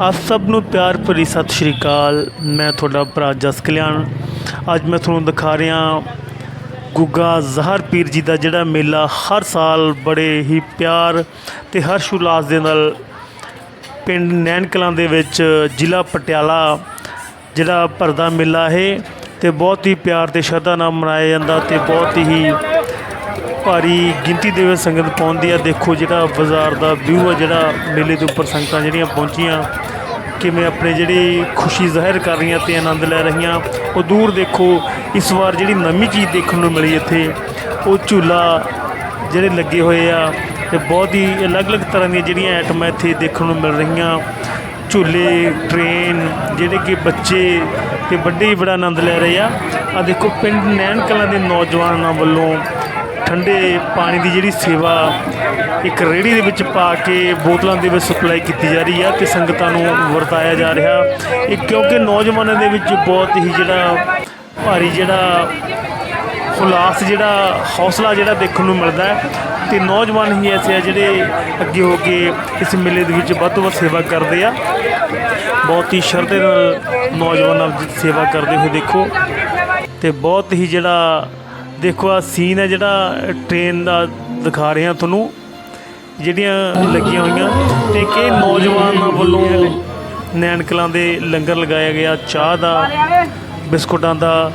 ਆਪ ਸਭ ਨੂੰ ਪਿਆਰ ਭਰੀ ਸਤਿ ਸ਼੍ਰੀ ਅਕਾਲ। ਮੈਂ ਤੁਹਾਡਾ ਭਰਾ ਜਸ ਕਲਿਆਣ। ਅੱਜ ਮੈਂ ਤੁਹਾਨੂੰ ਦਿਖਾ ਰਿਹਾ ਗੁੱਗਾ ਜ਼ਹਰ ਪੀਰ ਜੀ ਦਾ ਜਿਹੜਾ ਮੇਲਾ ਹਰ ਸਾਲ ਬੜੇ ਹੀ ਪਿਆਰ ਤੇ ਹਰਸ਼ ਉਲਾਸ ਦੇ ਨਾਲ ਪਿੰਡ ਨੈਣ ਕਲਾਂ ਦੇ ਵਿੱਚ ਜ਼ਿਲ੍ਹਾ ਪਟਿਆਲਾ ਜਿਹੜਾ ਭਰਦਾ ਮੇਲਾ ਹੈ ਤੇ ਬਹੁਤ ਹੀ ਪਿਆਰ ਤੇ ਸ਼ਰਧਾ ਨਾਲ ਮਨਾਇਆ ਜਾਂਦਾ ਤੇ ਬਹੁਤ ਹੀ ਭਾਰੀ ਗਿਣਤੀ ਦੇ ਵਿੱਚ ਸੰਗਤ ਪਹੁੰਚਦੀ ਆ। ਦੇਖੋ ਜਿਹੜਾ ਬਾਜ਼ਾਰ ਦਾ ਵਿਊ ਆ, ਜਿਹੜਾ ਮੇਲੇ ਦੇ ਉੱਪਰ ਸੰਗਤਾਂ ਜਿਹੜੀਆਂ ਪਹੁੰਚੀਆਂ, ਕਿਵੇਂ ਆਪਣੇ ਜਿਹੜੀ ਖੁਸ਼ੀ ਜ਼ਾਹਿਰ ਕਰ ਰਹੀਆਂ ਤੇ ਆਨੰਦ ਲੈ ਰਹੀਆਂ। ਉਹ ਦੂਰ ਦੇਖੋ, ਇਸ ਵਾਰ ਜਿਹੜੀ ਨਵੀਂ ਚੀਜ਼ ਦੇਖਣ ਨੂੰ ਮਿਲੀ ਇੱਥੇ, ਉਹ ਝੂਲਾ ਜਿਹੜੇ ਲੱਗੇ ਹੋਏ ਆ ਤੇ ਬਹੁਤ ਹੀ ਅਲੱਗ-ਅਲੱਗ ਤਰ੍ਹਾਂ ਦੀਆਂ ਜਿਹੜੀਆਂ ਆਈਟਮਾਂ ਇੱਥੇ ਦੇਖਣ ਨੂੰ ਮਿਲ ਰਹੀਆਂ। ਝੂਲੇ, ਟ੍ਰੇਨ, ਜਿਹੜੇ ਕਿ ਬੱਚੇ ਤੇ ਵੱਡੇ ਹੀ ਬੜਾ ਆਨੰਦ ਲੈ ਰਹੇ ਆ। ਆ ਦੇਖੋ, ਪਿੰਡ ਨੈਣ ਕਲਾਂ ਦੇ ਨੌਜਵਾਨਾਂ ਵੱਲੋਂ ਠੰਡੇ ਪਾਣੀ ਦੀ ਜਿਹੜੀ ਸੇਵਾ ਇੱਕ ਰੇੜੀ ਦੇ ਵਿੱਚ ਪਾ ਕੇ ਬੋਤਲਾਂ ਦੇ ਵਿੱਚ ਸਪਲਾਈ ਕੀਤੀ ਜਾ ਰਹੀ ਆ ਤੇ ਸੰਗਤਾਂ ਨੂੰ ਵਰਤਾਇਆ ਜਾ ਰਿਹਾ ਇਹ ਕਿਉਂਕਿ ਨੌਜਵਾਨਾਂ ਦੇ ਵਿੱਚ ਬਹੁਤ ਹੀ ਜਿਹੜਾ ਭਾਰੀ ਜਿਹੜਾ ਖੁਲਾਸ ਜਿਹੜਾ ਹੌਸਲਾ ਜਿਹੜਾ ਦੇਖਣ ਨੂੰ ਮਿਲਦਾ ਹੈ ਤੇ ਨੌਜਵਾਨ ਹੀ ਐਸੇ ਆ ਜਿਹੜੇ ਅੱਗੇ ਹੋ ਕੇ ਇਸ ਮੇਲੇ ਦੇ ਵਿੱਚ ਵੱਧ ਤੋਂ ਵੱਧ ਸੇਵਾ ਕਰਦੇ ਆ। ਬਹੁਤ ਹੀ ਸ਼ਰਧੇ ਨਾਲ ਨੌਜਵਾਨ ਆਪਦੀ ਸੇਵਾ ਕਰਦੇ ਹੋਏ ਦੇਖੋ ਤੇ ਬਹੁਤ ਹੀ ਜਿਹੜਾ ਦੇਖੋ ਆ ਸੀਨ ਹੈ ਜਿਹੜਾ ਟ੍ਰੇਨ ਦਾ ਦਿਖਾ ਰਹੇ ਹਾਂ ਤੁਹਾਨੂੰ, ਜਿਹੜੀਆਂ ਲੱਗੀਆਂ ਹੋਈਆਂ। ਤੇ ਕਿ ਨੌਜਵਾਨਾਂ ਵੱਲੋਂ ਨੈਣ ਕਲਾਂ ਦੇ ਲੰਗਰ ਲਗਾਇਆ ਗਿਆ, ਚਾਹ ਦਾ, ਬਿਸਕੁਟਾਂ ਦਾ।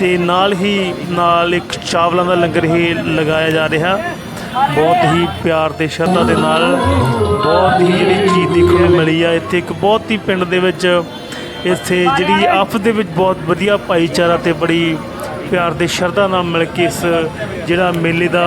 ਤੇ ਨਾਲ ਹੀ ਨਾਲ ਇੱਕ ਚਾਵਲਾਂ ਦਾ ਲੰਗਰ ਹੀ ਲਗਾਇਆ ਜਾ ਰਿਹਾ। ਬਹੁਤ ਹੀ ਪਿਆਰ ਤੇ ਸ਼ਰਧਾ ਦੇ ਨਾਲ ਬਹੁਤ ਹੀ ਜਿਹੜੀ ਚੀਜ਼ ਦੇਖਣ ਨੂੰ ਮਿਲੀ ਆ। ਇੱਥੇ ਇੱਕ ਬਹੁਤ ਹੀ ਪਿੰਡ ਦੇ ਵਿੱਚ, ਇੱਥੇ ਜਿਹੜੀ ਆਪਸ ਦੇ ਵਿੱਚ ਬਹੁਤ ਵਧੀਆ ਭਾਈਚਾਰਾ ਤੇ ਬੜੀ ਪਿਆਰ ਤੇ ਸ਼ਰਧਾ ਨਾਲ ਮਿਲ ਕੇ ਇਸ ਜਿਹੜਾ ਮੇਲੇ ਦਾ